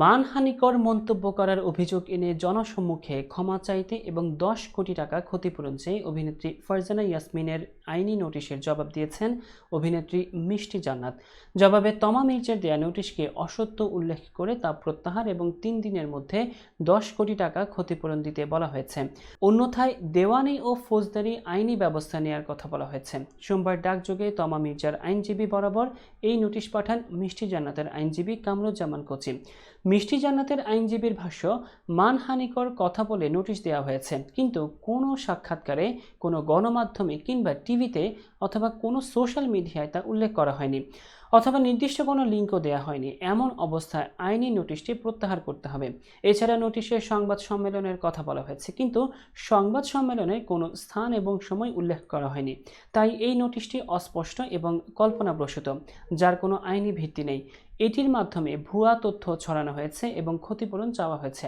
মানহানিকর মন্তব্য করার অভিযোগ এনে জনসম্মুখে ক্ষমা চাইতে এবং দশ কোটি টাকা ক্ষতিপূরণ চেয়ে অভিনেত্রী ফারজানা ইয়াসমিনের আইনি নোটিশের জবাব দিয়েছেন অভিনেত্রী মিষ্টি জান্নাত। জবাবে তমা মির্জার দেয়া নোটিশকে অসত্য উল্লেখ করে তা প্রত্যাহার এবং তিন দিনের মধ্যে দশ কোটি টাকা ক্ষতিপূরণ দিতে বলা হয়েছে। অন্যথায় দেওয়ানি ও ফৌজদারি আইনি ব্যবস্থা নেওয়ার কথা বলা হয়েছে। সোমবার ডাকযোগে তমা মির্জার আইনজীবী বরাবর এই নোটিশ পাঠান মিষ্টি জান্নাতের আইনজীবী কামরুজ্জামান কোচি। মিষ্টি জান্নাতের আইনজীবীর ভাষ্য, মানহানিকর কথা বলে নোটিশ দেওয়া হয়েছে। কিন্তু কোনো সাক্ষাৎকারে, কোনো গণমাধ্যমে কিংবা টিভিতে অথবা কোনো সোশ্যাল মিডিয়ায় তা উল্লেখ করা হয়নি। অথবা নির্দিষ্ট কোনো লিঙ্কও দেওয়া হয়নি। এমন অবস্থায় আইনি নোটিশটি প্রত্যাহার করতে হবে। এছাড়া নোটিশে সংবাদ সম্মেলনের কথা বলা হয়েছে, কিন্তু সংবাদ সম্মেলনে কোনো স্থান এবং সময় উল্লেখ করা হয়নি। তাই এই নোটিশটি অস্পষ্ট এবং কল্পনাপ্রসূত যার কোনো আইনি ভিত্তি নেই। এটির মাধ্যমে ভুয়া তথ্য ছড়ানো হয়েছে এবং ক্ষতিপূরণ চাওয়া হয়েছে।